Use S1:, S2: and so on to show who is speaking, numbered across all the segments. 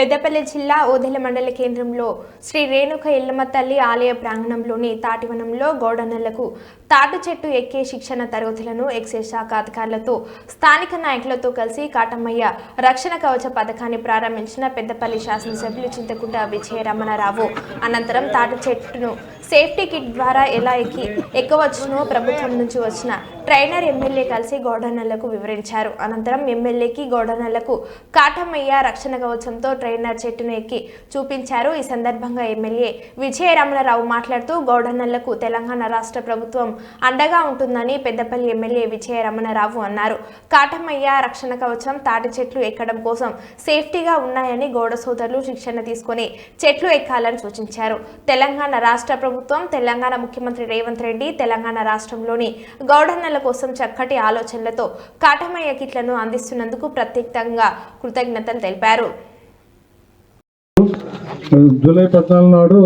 S1: పెద్దపల్లి జిల్లా ఓదెల మండల కేంద్రంలో శ్రీ రేణుక ఎల్లమ్మ తల్లి ఆలయ ప్రాంగణంలోని తాటివనంలో గోడన్నలకు తాటి చెట్టు ఎక్కే శిక్షణ తరగతులను ఎక్సైజ్ శాఖ అధికారులతో స్థానిక నాయకులతో కలిసి కాటమయ్య రక్షణ కవచ పథకాన్ని ప్రారంభించిన పెద్దపల్లి శాసనసభ్యులు చింతకుంట విజయ రమణారావు అనంతరం తాటి చెట్టును సేఫ్టీ కిట్ ద్వారా ఎలా ఎక్కి ఎక్కవచ్చునో ప్రభుత్వం నుంచి వచ్చిన ట్రైనర్ ఎమ్మెల్యే కలిసి గౌడన్నలకు వివరించారు. అనంతరం ఎమ్మెల్యేకి గౌడన్నలకు కాటమయ్య రక్షణ కవచంతో ట్రైనర్ చెట్టును ఎక్కి చూపించారు. ఈ సందర్భంగా ఎమ్మెల్యే విజయ రమణారావు మాట్లాడుతూ గౌడన్నలకు తెలంగాణ రాష్ట్ర ప్రభుత్వం అండగా ఉంటుందని పెద్దపల్లి ఎమ్మెల్యే విజయ రమణరావు అన్నారు. కాటమయ్య రక్షణ కవచం తాటి చెట్లు ఎక్కడం కోసం సేఫ్టీగా ఉన్నాయని గౌడ సోదరులు శిక్షణ తీసుకొని చెట్లు ఎక్కాలని సూచించారు. తెలంగాణ రాష్ట్ర ప్రభుత్వం తెలంగాణ ముఖ్యమంత్రి రేవంత్ రెడ్డి తెలంగాణ రాష్ట్రంలోని గౌడన్నల కోసం చక్కటి ఆలోచనలతో కాటమయ్య కిట్లను అందిస్తున్నందుకు ప్రత్యేకంగా కృతజ్ఞతలు తెలిపారు.
S2: జూలై పద్నాలుగు నాడు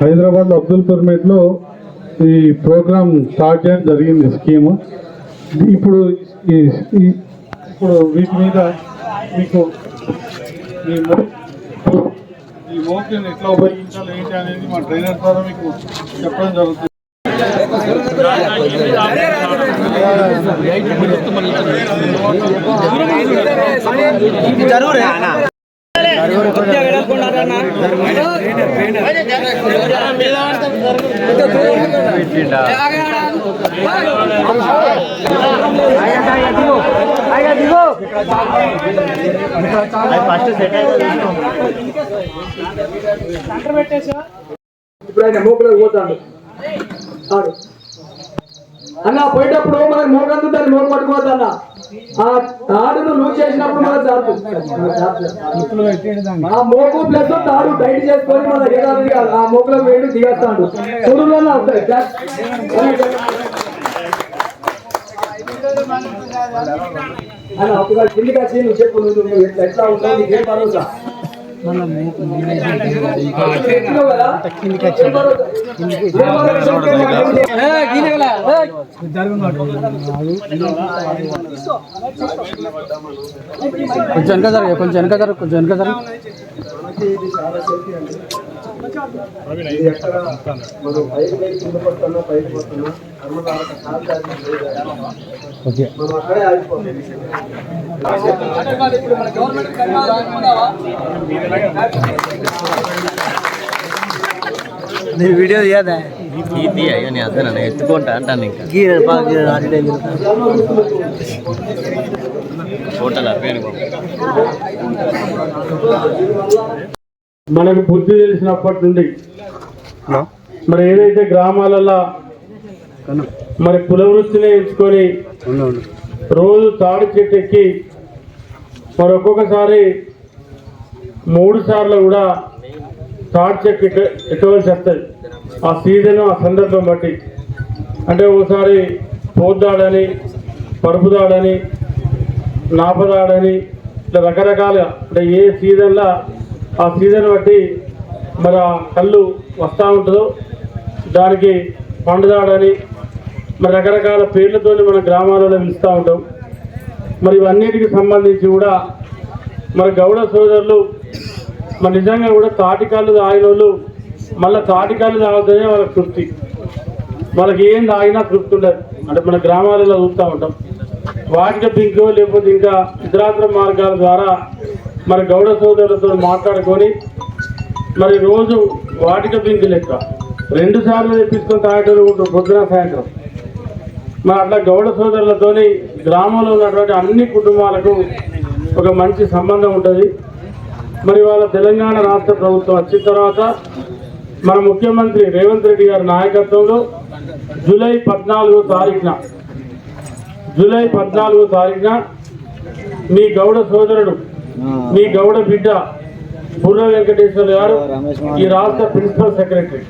S2: హైదరాబాద్ అబ్దుల్పూర్ మీట్లో ఈ ప్రోగ్రామ్ స్టార్ట్ చేయడం జరిగింది స్కీమ్. ఇప్పుడు ఈ- ఇప్పుడు వీటి మీద మీకు ఈ మో- ఎట్లా ఉపయోగించాలి ఏంటి అనేది మా ట్రైనర్ ద్వారా మీకు చెప్పడం జరుగుతుంది.
S3: ఇప్పుడు ఆయన మోపులకు పోతాడు. అన్న పోయేటప్పుడు మనకి మోగందు దాన్ని మోగ పట్టుకోవద్దు అన్న. ఆ తాడును లూజ్ చేసినప్పుడు మనకు జారుతుంది ఆ మోకు ప్లస్ తాడు టైట్ చేసుకొని మన ఎగాలి ఆ మోకులో వేడి దిగేస్తాడు చూడులోనే అవుతాయి అన్న ఒకసారి కిందికి వచ్చి నువ్వు చెప్పు నువ్వు ఎట్లా ఎట్లా ఉంటావు నీకేం భరోసా
S4: కొంచెం వెనక జరగ కొంచెం వెనక జరగ కొంచెం వెనక జరగ.
S2: ఇది ఎక్కడ మనం పైకి లేచి కింద పడుతున్నా పైకి పడుతున్నా కర్మధారక సాధ్యాన్ని
S4: ఓకే.
S2: మనం అక్కడే ఆగిపోతాం.
S4: నీ వీడియో తీయదా?
S5: ఇది అయ్యో నేను అదే నన్ను ఎత్తుకుంటా అంటాను ఇంకా.
S4: గీర పాకి అటు
S5: ఫోటోలు అప్పేను
S2: మనకు బుద్ధి తెలిసినప్పటి నుండి. మరి ఏదైతే గ్రామాలలో మరి కుల వృత్తిని ఎంచుకొని రోజు తాడి చెట్టు ఎక్కి మరి ఒక్కొక్కసారి మూడు సార్లు కూడా తాడి చెట్టు ఎక్క ఎక్కవలసి వస్తుంది. ఆ సీజన్ ఆ సందర్భం బట్టి. అంటే ఒకసారి పోద్దాడని పరుపుదాడని నాపదాడని ఇట్లా రకరకాలుగా అంటే ఏ సీజన్లో ఆ సీజన్ బట్టి మరి ఆ కళ్ళు వస్తూ ఉంటుందో దానికి పండుదాడని మరి రకరకాల పేర్లతో మన గ్రామాలలో పిలుస్తూ ఉంటాం. మరి ఇవన్నిటికి సంబంధించి కూడా మరి గౌడ సోదరులు మరి నిజంగా కూడా తాటికాళ్ళు తాగిన వాళ్ళు మళ్ళీ తాటికాళ్ళు తాగుతూనే వాళ్ళకి తృప్తి. వాళ్ళకి ఏం తాగినా తృప్తి ఉండదు. అంటే మన గ్రామాలలో చూస్తూ ఉంటాం. వాటిక పింకో లేకపోతే ఇంకా ఇతరాతర మార్గాల ద్వారా మరి గౌడ సోదరులతో మాట్లాడుకొని మరి రోజు వాటిక పింక్ లెక్క. రెండు సార్లు తెప్పించుకొని తాగేటోళ్ళు ఉంటారు పొద్దున సాయంత్రం. మరి అట్లా గౌడ సోదరులతోని గ్రామంలో ఉన్నటువంటి అన్ని కుటుంబాలకు ఒక మంచి సంబంధం ఉంటుంది. మరి వాళ్ళ తెలంగాణ రాష్ట్ర ప్రభుత్వం వచ్చిన తర్వాత మన ముఖ్యమంత్రి రేవంత్ రెడ్డి గారి నాయకత్వంలో జూలై పద్నాలుగో తారీఖున జూలై పద్నాలుగో తారీఖున మీ గౌడ సోదరుడు మీ గౌడ బిడ్డ పూర్వ వెంకటేశ్వర గారు ఈ రాష్ట్ర ప్రిన్సిపల్ సెక్రటరీ.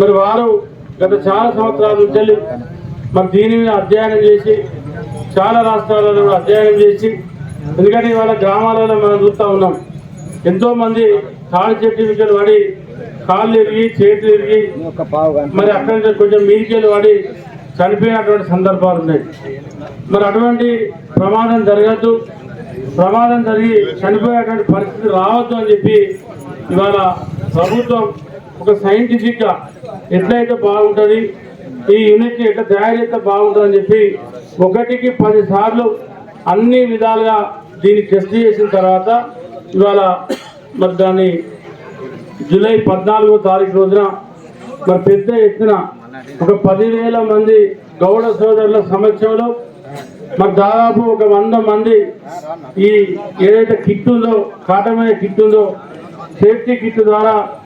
S2: మరి వారు గత చాలా సంవత్సరాల నుంచి మరి దీని మీద అధ్యయనం చేసి చాలా రాష్ట్రాలలో కూడా అధ్యయనం చేసి ఎందుకంటే ఇవాళ గ్రామాలలో మనం చూస్తూ ఉన్నాం ఎంతో మంది తాడి చెట్టు వికెలు పడి కాళ్ళు ఇరిగి చేతులు ఇరిగి మరి అక్కడి నుంచి కొంచెం మీదికెళ్ళి పడి చనిపోయినటువంటి సందర్భాలు ఉన్నాయి. మరి అటువంటి ప్రమాదం జరగద్దు ప్రమాదం జరిగి చనిపోయేటువంటి పరిస్థితి రావద్దు అని చెప్పి ఇవాళ ప్రభుత్వం ఒక సైంటిఫిక్గా ఎట్లయితే బాగుంటుంది ఈ యూనిట్ని ఎట్లా తయారు చేస్తే బాగుంటుంది అని చెప్పి ఒకటికి పది సార్లు అన్ని విధాలుగా దీన్ని టెస్ట్ చేసిన తర్వాత ఇవాళ మరి దాన్ని జూలై పద్నాలుగో తారీఖు రోజున మరి పెద్ద ఎత్తున ఒక పదివేల మంది గౌడ సోదరుల సమక్షంలో మరి దాదాపు ఒక వంద మంది ఈ ఏదైతే కిట్ ఉందో కాటమైన కిట్ ఉందో సేఫ్టీ కిట్ ద్వారా